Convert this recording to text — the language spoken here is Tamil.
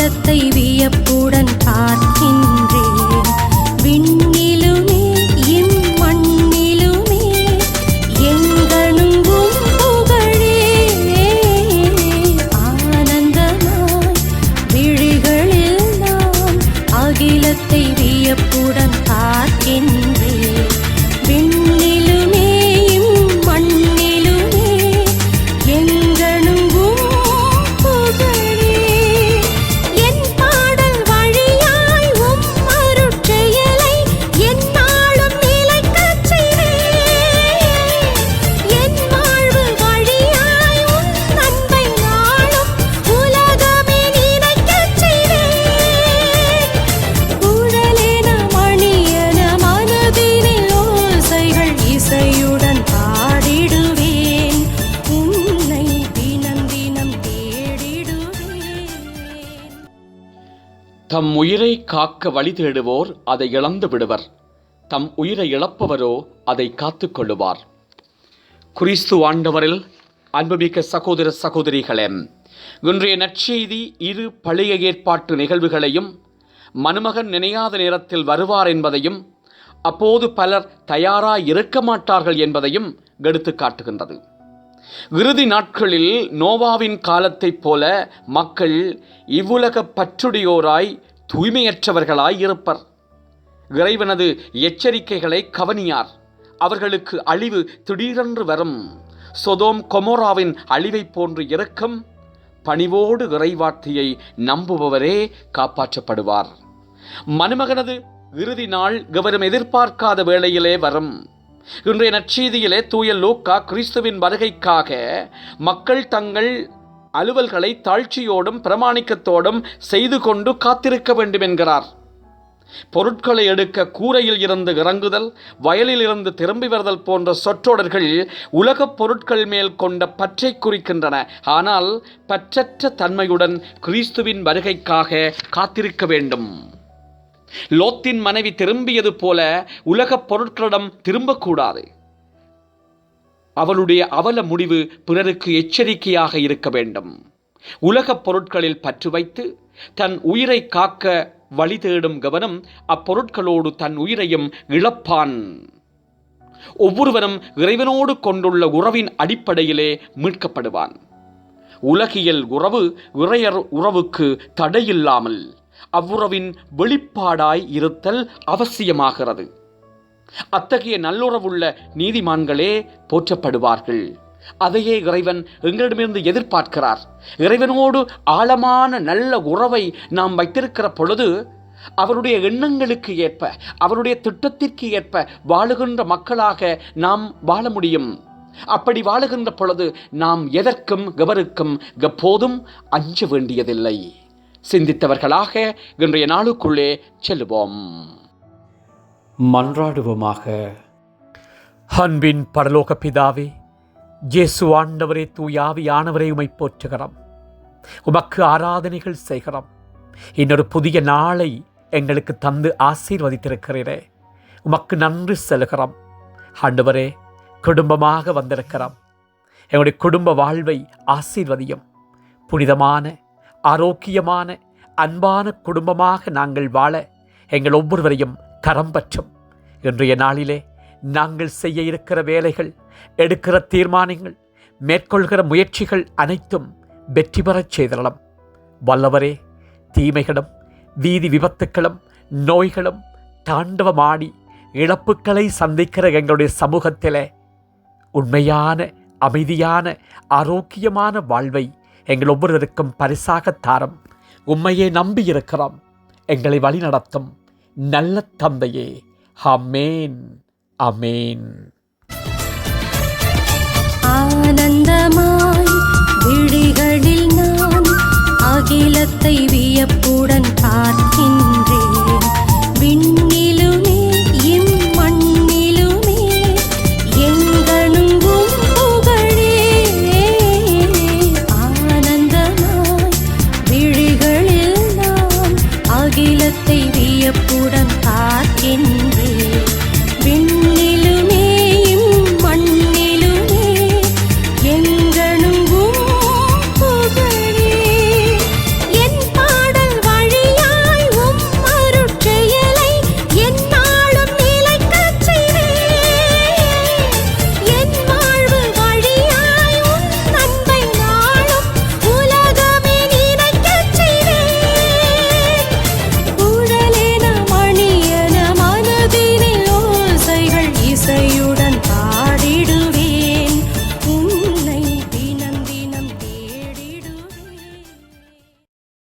அகிலத்தை வியப்புடன் பார்த்து தம் உயிரை காக்க வழி தேடுவோர் அதை இழந்து விடுவர். தம் உயிரை இழப்பவரோ அதை காத்துக்கொள்ளுவார் கிறிஸ்து ஆண்டவரில் அன்புமிக்க சகோதர சகோதரிகளே இன்றைய நற்செய்தி இரு பழைய ஏற்பாட்டு நிகழ்வுகளையும் மணமகன் நினையாத நேரத்தில் வருவார் என்பதையும் அப்போது பலர் தயாராக இருக்க மாட்டார்கள் என்பதையும் எடுத்து காட்டுகின்றது. இறுதி நாட்களில் நோவாவின் காலத்தைப் போல மக்கள் இவ்வுலக பற்றுடையோராய் தூய்மையற்றவர்களாய் இருப்பர். இறைவனது எச்சரிக்கைகளை கவனியார். அவர்களுக்கு அழிவு திடீரென்று வரும். சொதோம் கொமோராவின் அழிவைப் போன்று இரக்கம் பணிவோடு இறைவார்த்தையை நம்புபவரே காப்பாற்றப்படுவார். மணமகனது இறுதி நாள் கவரும் எதிர்பார்க்காத வேளையிலே வரும். இன்றைய நற்செய்தியிலே தூய லூக்கா கிறிஸ்துவின் வருகைக்காக மக்கள் தங்கள் அலுவல்களை தாழ்ச்சியோடும் பிரமாணிக்கத்தோடும் செய்து கொண்டு காத்திருக்க வேண்டும் என்கிறார். பொருட்களை எடுக்க கூரையில் இருந்து இறங்குதல் வயலில் இருந்து திரும்பி வருதல் போன்ற சொற்றொடர்கள் உலகப் பொருட்கள் மேல் கொண்ட பற்றை குறிக்கின்றன. ஆனால் பற்றற்ற தன்மையுடன் கிறிஸ்துவின் வருகைக்காக காத்திருக்க வேண்டும். லோத்தின் மனைவி திரும்பியது போல உலகப் பொருட்களிடம் திரும்பக்கூடாது. அவளுடைய அவல முடிவு பிறருக்கு எச்சரிக்கையாக இருக்க வேண்டும். உலகப் பொருட்களில் பற்று வைத்து தன் உயிரை காக்க வழி தேடும் கவனம் அப்பொருட்களோடு தன் உயிரையும் இழப்பான். ஒவ்வொருவரும் இறைவனோடு கொண்டுள்ள உறவின் அடிப்படையிலே மீட்கப்படுவான். உலகியல் உறவு இறையர் உறவுக்கு தடையில்லாமல் அவ்வுறவின் வெளிப்பாடாய் இருத்தல் அவசியமாகிறது. அத்தகைய நல்லுறவுள்ள நீதிமான்களே போற்றப்படுவார்கள். அதையே இறைவன் எங்களிடமிருந்து எதிர்பார்க்கிறார். இறைவனோடு ஆழமான நல்ல உறவை நாம் வைத்திருக்கிற பொழுது அவருடைய எண்ணங்களுக்கு ஏற்ப அவருடைய திட்டத்திற்கு ஏற்ப வாழுகின்ற மக்களாக நாம் வாழ முடியும். அப்படி வாழுகின்ற பொழுது நாம் எதற்கும் எவருக்கும் எப்போதும் அஞ்ச வேண்டியதில்லை. சிந்தித்தவர்களாக இன்றைய நாளுக்குள்ளே செல்லுவோம். மன்றாடுவோமாக. அன்பின் பரலோக பிதாவே ஜேசு ஆண்டவரே தூயாவியானவரை உமை போற்றுகிறோம். உமக்கு ஆராதனைகள் செய்கிறோம். இன்னொரு புதிய நாளை எங்களுக்கு தந்து ஆசீர்வதித்திருக்கிறீரே. உமக்கு நன்றி செலுகிறோம். ஆண்டவரே குடும்பமாக வந்திருக்கிறோம். எங்களுடைய குடும்ப வாழ்வை ஆசீர்வதியும். புனிதமான ஆரோக்கியமான அன்பான குடும்பமாக நாங்கள் வாழ எங்கள் ஒவ்வொருவரையும் கரம் பற்றும். இன்றைய நாளிலே நாங்கள் செய்ய இருக்கிற வேலைகள் எடுக்கிற தீர்மானங்கள் மேற்கொள்கிற முயற்சிகள் அனைத்தும் வெற்றி பெறச் செய்தரலாம். வல்லவரே தீமைகளும் வீதி விபத்துக்களும் நோய்களும் தாண்டவமாடி இழப்புக்களை சந்திக்கிற எங்களுடைய சமூகத்தில் உண்மையான அமைதியான ஆரோக்கியமான வாழ்வை எங்கள் ஒவ்வொருவருக்கும் பரிசாக தாரம். நம்பி நம்பியிருக்கிறோம். எங்களை வழிநடத்தும் நல்ல தந்தையே. அமேன் அமேன் ஆனந்தமாய் விழிகளில் நான் அகிலத்தை வியப்புடன்